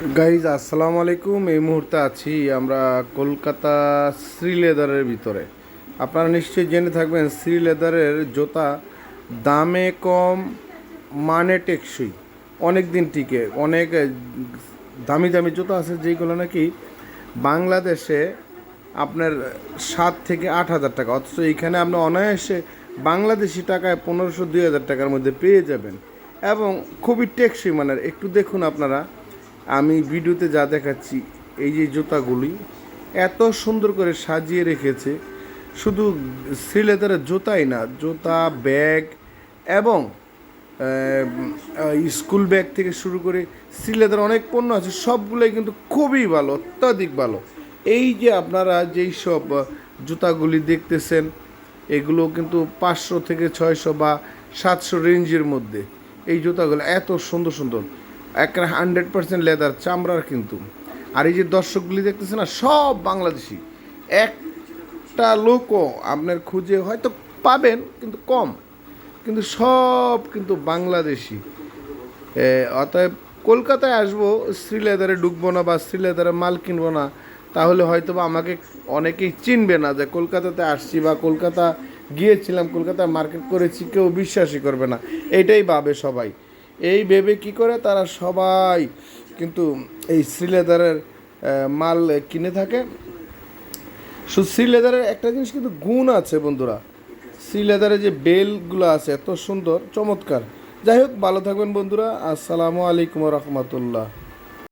Guys আসসালামু আলাইকুম। এই মুহূর্তে আছি আমরা কলকাতা শ্রী লেদারের ভিতরে। আপনারা নিশ্চয়ই জেনে থাকবেন শ্রী লেদারের জুতা দামে কম মানে টেকসই। অনেক দিন টিকে, অনেক দামি দামি জুতা আছে যেগুলো নাকি বাংলাদেশে আপনার সাত থেকে আট হাজার টাকা। অথচ এইখানে আপনি অনায়াসে বাংলাদেশি টাকায় পনেরোশো, দুই হাজার টাকার মধ্যে পেয়ে যাবেন। এবং খুবই টেকসই মানের। একটু দেখুন আপনারা। আমি ভিডিওতে যা দেখাচ্ছি, এই যে জুতাগুলি, এত সুন্দর করে সাজিয়ে রেখেছে। শুধু শ্রীলেদারের জুতাই না, জুতা, ব্যাগ এবং স্কুল ব্যাগ থেকে শুরু করে শ্রীলেদার অনেক পণ্য আছে, সবগুলোই কিন্তু খুবই ভালো, অত্যাধিক ভালো। এই যে আপনারা যেই সব জুতাগুলি দেখতেছেন, এগুলো কিন্তু পাঁচশো থেকে ছয়শো বা সাতশো রেঞ্জের মধ্যে। এই জুতাগুলো এত সুন্দর সুন্দর। একটা হান্ড্রেড পার্সেন্ট লেদার চামড়ার কিন্তু। আর এই যে দর্শকগুলি দেখতেছে না, সব বাংলাদেশি। একটা লোকও আপনার খুঁজে হয়তো পাবেন, কিন্তু কম। কিন্তু সব কিন্তু বাংলাদেশি। অতএব কলকাতায় আসব শ্রীলেদারে ঢুকবো না বা শ্রীলেদারে মাল কিনবো না, তাহলে হয়তো বা আমাকে অনেকেই চিনবে না যে কলকাতাতে আসছি বা কলকাতা গিয়েছিলাম, কলকাতায় মার্কেট করেছি, কেউ বিশ্বাসই করবে না। এটাই ভাবে সবাই। এই ভেবে কি করে? তারা সবাই কিন্তু এই শ্রীলেদারের মাল কিনে থাকে। শুধু শ্রীলেদারের একটা জিনিস কিন্তু গুণ আছে বন্ধুরা। শ্রী লেদারের যে বেলগুলো আছে, এত সুন্দর, চমৎকার। যাই হোক, ভালো থাকবেন বন্ধুরা। আসসালামু আলাইকুম রহমতুল্লাহ।